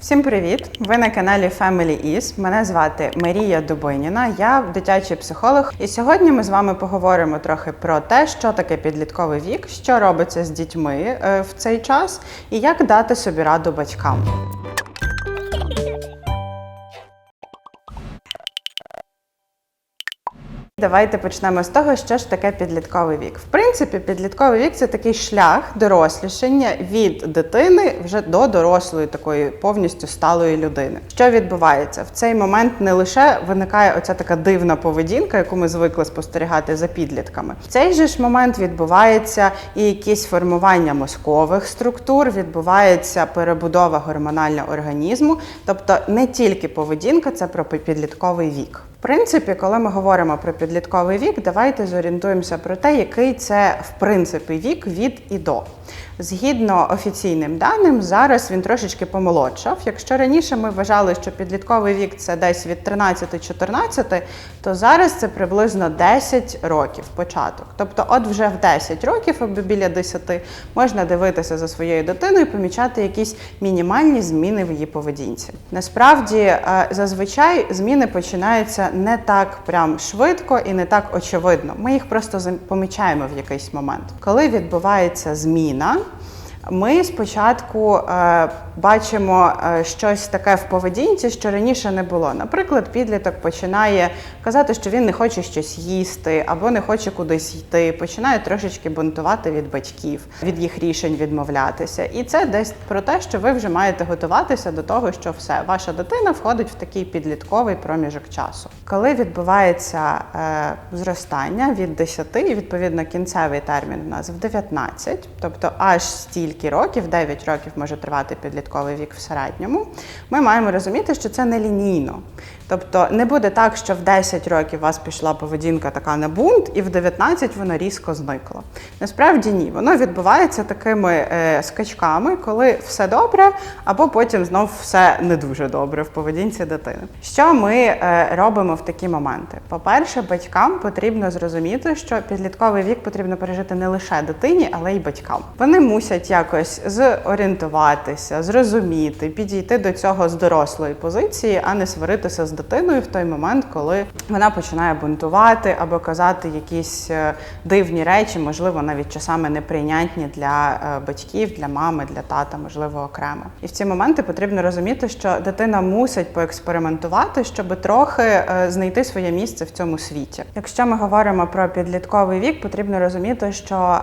Всім привіт! Ви на каналі Family Is. Мене звати Марія Дубиніна. Я дитячий психолог. І сьогодні ми з вами поговоримо трохи про те, що таке підлітковий вік, що робиться з дітьми е, в цей час, і як дати собі раду батькам. Давайте почнемо з того, що ж таке підлітковий вік. В принципі, підлітковий вік це такий шлях дорослішання від дитини вже до дорослої такої повністю сталої людини. Що відбувається в цей момент? Не лише виникає оця така дивна поведінка, яку ми звикли спостерігати за підлітками. В цей же ж момент відбувається і якісь формування мозкових структур, відбувається перебудова гормонального організму, тобто не тільки поведінка, це про підлітковий вік. Принципі, коли ми говоримо про підлітковий вік, давайте зорієнтуємося про те, який це в принципі вік від і до. Згідно офіційним даним, зараз він трошечки помолодшав. Якщо раніше ми вважали, що підлітковий вік це десь від 13-14, то зараз це приблизно 10 років початок. Тобто, от вже в 10 років або біля 10 можна дивитися за своєю дитиною і помічати якісь мінімальні зміни в її поведінці. Насправді, е, зазвичай зміни починаються не так прям швидко і не так очевидно. Ми їх просто помічаємо в якийсь момент. Коли відбувається зміна, ми спочатку е, бачимо е, щось таке в поведінці, що раніше не було. Наприклад, підліток починає казати, що він не хоче щось їсти або не хоче кудись йти, починає трошечки бунтувати від батьків, від їх рішень відмовлятися. І це десь про те, що ви вже маєте готуватися до того, що все, ваша дитина входить в такий підлітковий проміжок часу. Коли відбувається е, зростання від 10, і відповідно кінцевий термін у нас в 19, тобто аж стільки років, 9 років може тривати підлітковий вік в середньому, ми маємо розуміти, що це не лінійно. Тобто не буде так, що в 10 років у вас пішла поведінка така на бунт, і в 19 воно різко зникло. Насправді ні, воно відбувається такими е, скачками, коли все добре, або потім знов все не дуже добре в поведінці дитини. Що ми е, робимо в такі моменти? По-перше, батькам потрібно зрозуміти, що підлітковий вік потрібно пережити не лише дитині, але й батькам. Вони мусять якось зорієнтуватися, зрозуміти, підійти до цього з дорослої позиції, а не сваритися з дитиною в той момент, коли вона починає бунтувати або казати якісь е, дивні речі, можливо, навіть часами неприйнятні для е, батьків, для мами, для тата, можливо, окремо. І в ці моменти потрібно розуміти, що дитина мусить поекспериментувати, щоб трохи е, знайти своє місце в цьому світі. Якщо ми говоримо про підлітковий вік, потрібно розуміти, що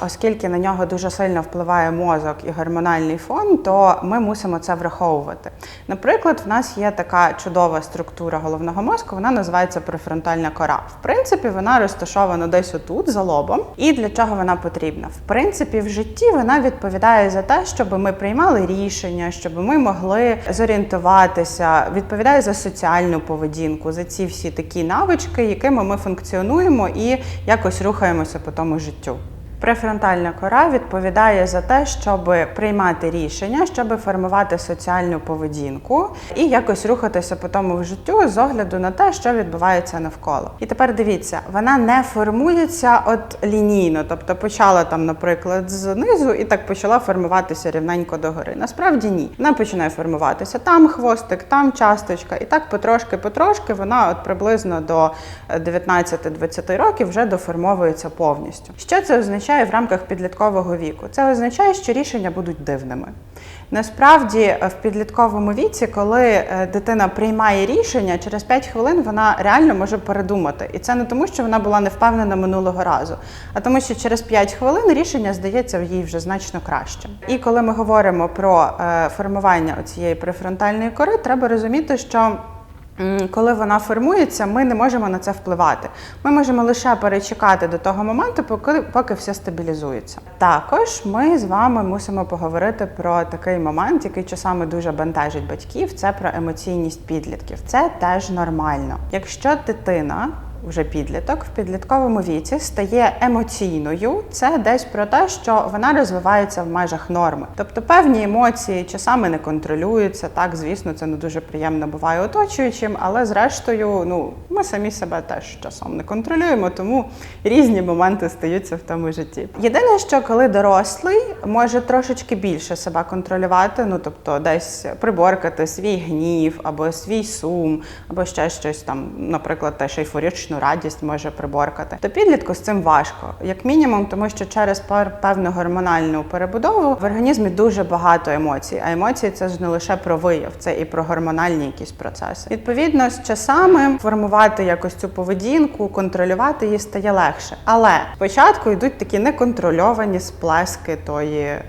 оскільки на нього дуже сильно впливає мозок і гормональний фон, то ми мусимо це враховувати. Наприклад, в нас є така чудова структура головного мозку, вона називається префронтальна кора. В принципі, вона розташована десь отут за лобом. І для чого вона потрібна? В принципі, в житті вона відповідає за те, щоб ми приймали рішення, щоб ми могли зорієнтуватися, відповідає за соціальну поведінку, за ці всі такі навички, якими ми функціонуємо і якось рухаємося по тому життю. Префронтальна кора відповідає за те, щоб приймати рішення, щоб формувати соціальну поведінку і якось рухатися по тому життю з огляду на те, що відбувається навколо. І тепер дивіться, вона не формується от лінійно, тобто почала там, наприклад, знизу і так почала формуватися рівненько догори. Насправді ні. Вона починає формуватися там хвостик, там часточка, і так потрошки-потрошки вона от приблизно до 19-20 років вже доформовується повністю. Що це означає в рамках підліткового віку? Це означає, що рішення будуть дивними. Насправді, е, в підлітковому віці, коли е, дитина приймає рішення, через 5 хвилин вона реально може передумати. І це не тому, що вона була не впевнена минулого разу, а тому, що через 5 хвилин рішення здається їй вже значно кращим. І коли ми говоримо про е, формування цієї префронтальної кори, треба розуміти, що Коли вона формується, ми не можемо на це впливати. Ми можемо лише перечекати до того моменту, поки, поки все стабілізується. Також ми з вами мусимо поговорити про такий момент, який часами дуже бентежить батьків. Це про емоційність підлітків. Це теж нормально. Якщо дитина вже підліток в підлітковому віці стає емоційною. Це десь про те, що вона розвивається в межах норми. Тобто певні емоції часами не контролюються. Так, звісно, це не дуже приємно буває оточуючим, але зрештою, ну ми самі себе теж часом не контролюємо, тому різні моменти стаються в тому житті. Єдине, що коли дорослий може трошечки більше себе контролювати, ну тобто десь приборкати свій гнів або свій сум, або ще щось там, наприклад, те, теж ейфоричну радість може приборкати, то підлітку з цим важко, як мінімум, тому що через певну гормональну перебудову в організмі дуже багато емоцій. А емоції це ж не лише про вияв, це і про гормональні якісь процеси. Відповідно, з часами формувати якось цю поведінку, контролювати її стає легше. Але спочатку йдуть такі неконтрольовані сплески тої е,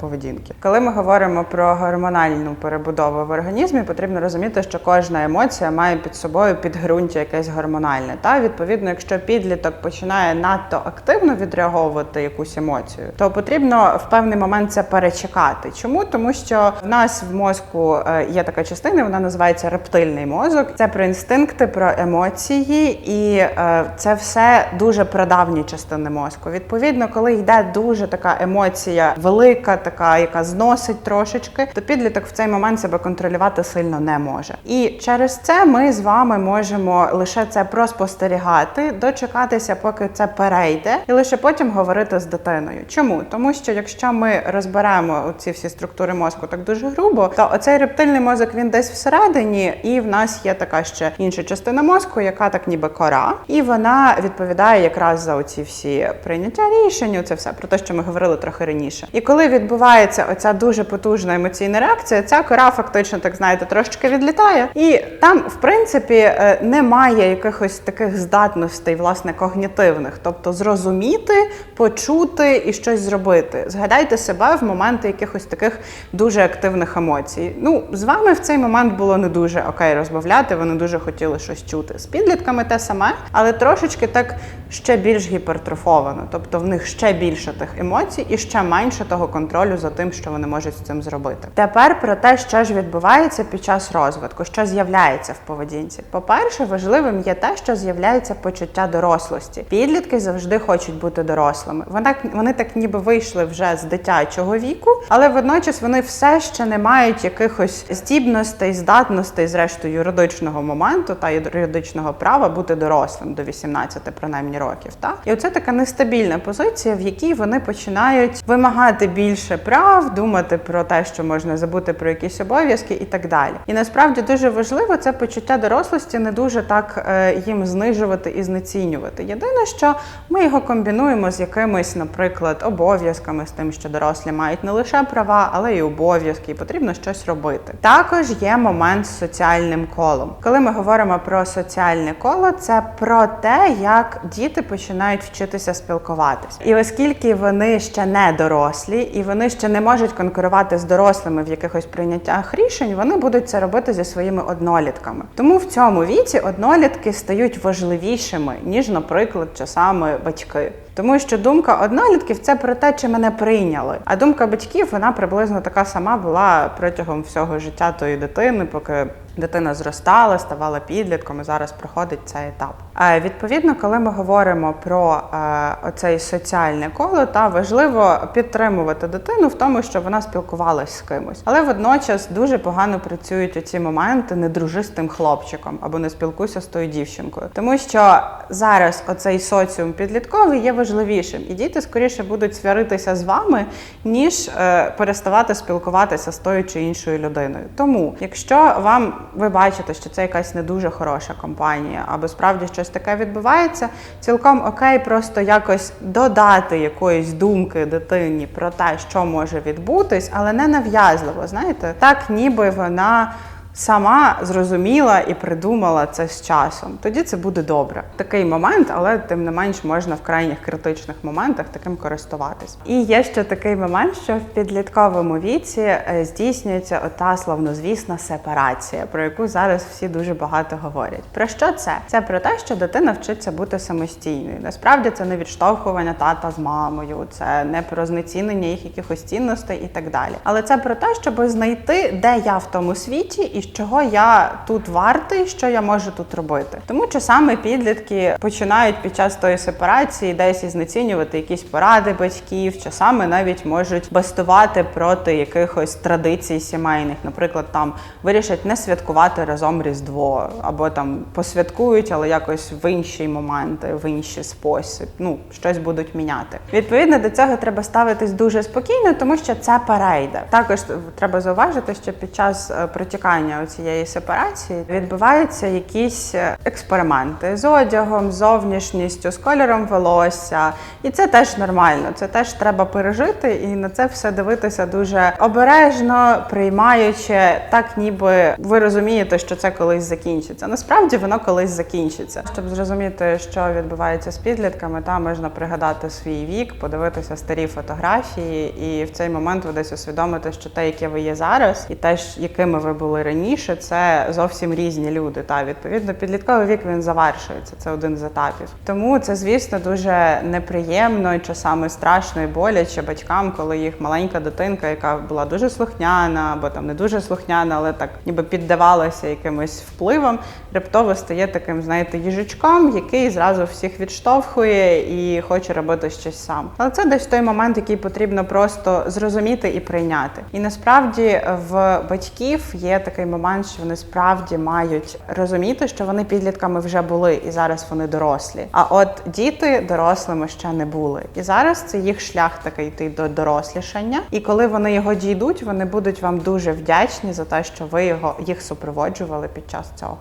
поведінки. Коли ми говоримо про гормональну перебудову в організмі, потрібно розуміти, що кожна емоція має під собою підґрунтя якесь гормональне. Та відповідно, якщо підліток починає надто активно відреаговувати якусь емоцію, то потрібно в певний момент це перечекати. Чому? Тому що в нас в мозку е, є така частина, вона називається рептильний мозок. Це про інстинкти, про емоції, і е, це все дуже прадавні частини мозку. Відповідно, коли йде дуже така емоція велика, така, яка зносить трошечки, то підліток в цей момент себе контролювати сильно не може. І через це ми з вами можемо лише це проспостерігати, дочекатися, поки це перейде, і лише потім говорити з дитиною. Чому? Тому що якщо ми розберемо ці всі структури мозку так дуже грубо, то оцей рептильний мозок він десь всередині, і в нас є така ще інша частина мозку, яка так ніби кора, і вона відповідає якраз за оці всі прийняття рішень. Це все про те, що ми говорили трохи раніше. І коли відбувається оця дуже потужна емоційна реакція, ця кора фактично, так знаєте, трошечки відлітає, і там, в принципі, е, немає якихось таких здатностей, власне, когнітивних, тобто зрозуміти, почути і щось зробити. Згадайте себе в моменти якихось таких дуже активних емоцій. Ну, з вами в цей момент було не дуже окей розмовляти, Вони дуже хотіли щось чути. З підлітками те саме, але трошечки так ще більш гіпертрофовано. Тобто в них ще більше тих емоцій і ще менше того контролю за тим, що вони можуть з цим зробити. Тепер про те, що ж відбувається під час розвитку, що з'являється в поведінці. По-перше, важливим є те, що з'являється почуття дорослості. Підлітки завжди хочуть бути дорослими. Вони, вони так ніби вийшли вже з дитячого віку, але водночас вони все ще не мають якихось здібностей, здатностей, зрештою, юридичного моменту та юридичного права бути дорослим до 18, принаймні років. Та і оце така нестабільна позиція, в якій вони починають вимагати більше прав, думати про те, що можна забути про якісь обов'язки і так далі. І насправді дуже важливо це почуття дорослості не дуже так е, їм знижувати і знецінювати. Єдине, що ми його комбінуємо з якимись, наприклад, обов'язками, з тим, що дорослі мають не лише права, але й обов'язки, і потрібно щось робити. Також є момент з соціальним колом. Коли ми говоримо про соціальне коло, це про те, як діти починають вчитися спілкуватися. І оскільки вони ще не дорослі, і вони ще не можуть конкурувати з дорослими в якихось прийняттях рішень, вони будуть це робити зі своїми однолітками. Тому в цьому віці однолітки стають важливішими ніж, наприклад, часами батьки. Тому що думка однолітків це про те, чи мене прийняли. А думка батьків вона приблизно така сама була протягом всього життя тої дитини, поки дитина зростала, ставала підлітком і зараз проходить цей етап. А відповідно, коли ми говоримо про е, оцей соціальне коло, та важливо підтримувати дитину в тому, що вона спілкувалась з кимось, але водночас дуже погано працюють оці моменти не дружи з тим хлопчиком або не спілкуйся з тою дівчинкою, тому що зараз оцей соціум підлітковий є важливішим, і діти скоріше будуть сваритися з вами, ніж е, переставати спілкуватися з тою чи іншою людиною. Тому, якщо вам ви бачите, що це якась не дуже хороша компанія, або справді щось таке відбувається, цілком окей, просто якось додати якоїсь думки дитині про те, що може відбутись, але не нав'язливо. Знаєте, так ніби вона. Сама зрозуміла і придумала це з часом. Тоді це буде добре. Такий момент, але тим не менш можна в крайніх критичних моментах таким користуватись. І є ще такий момент, що в підлітковому віці е, здійснюється ота славнозвісна сепарація, про яку зараз всі дуже багато говорять. Про що це? Це про те, що дитина вчиться бути самостійною. Насправді це не відштовхування тата з мамою, це не про знецінення їх якихось цінностей і так далі. Але це про те, щоб знайти, де я в тому світі і чого я тут вартий, що я можу тут робити. Тому часами підлітки починають під час тої сепарації десь і знецінювати якісь поради батьків, часами навіть можуть бастувати проти якихось традицій сімейних. Наприклад, там вирішать не святкувати разом Різдво, або там посвяткують, але якось в інші моменти, в інший спосіб. Ну, щось будуть міняти. Відповідно до цього треба ставитись дуже спокійно, тому що це перейде. Також треба зауважити, що під час е, протікання цієї сепарації відбуваються якісь е, експерименти з одягом, з зовнішністю, з кольором волосся, і це теж нормально. Це теж треба пережити, і на це все дивитися дуже обережно, приймаючи так, ніби ви розумієте, що це колись закінчиться. Насправді воно колись закінчиться. Щоб зрозуміти, що відбувається з підлітками, та можна пригадати свій вік, подивитися старі фотографії, і в цей момент ви десь усвідомите, що те, яке ви є зараз, і те, якими ви були раніше, це зовсім різні люди. Та відповідно, підлітковий вік він завершується. Це один з етапів. Тому це, звісно, дуже неприємно і часами страшно і боляче батькам, коли їх маленька дитинка, яка була дуже слухняна, або там не дуже слухняна, але так ніби піддавалася якимось впливам, раптово стає таким, знаєте, їжачком, який зразу всіх відштовхує і хоче робити щось сам. Але це десь той момент, який потрібно просто зрозуміти і прийняти. І насправді в батьків є такий момент, що вони справді мають розуміти, що вони підлітками вже були, і зараз вони дорослі. А от діти дорослими ще не були. І зараз це їх шлях такий йти до дорослішання. І коли вони його дійдуть, вони будуть вам дуже вдячні за те, що ви його їх супроводжували під час цього.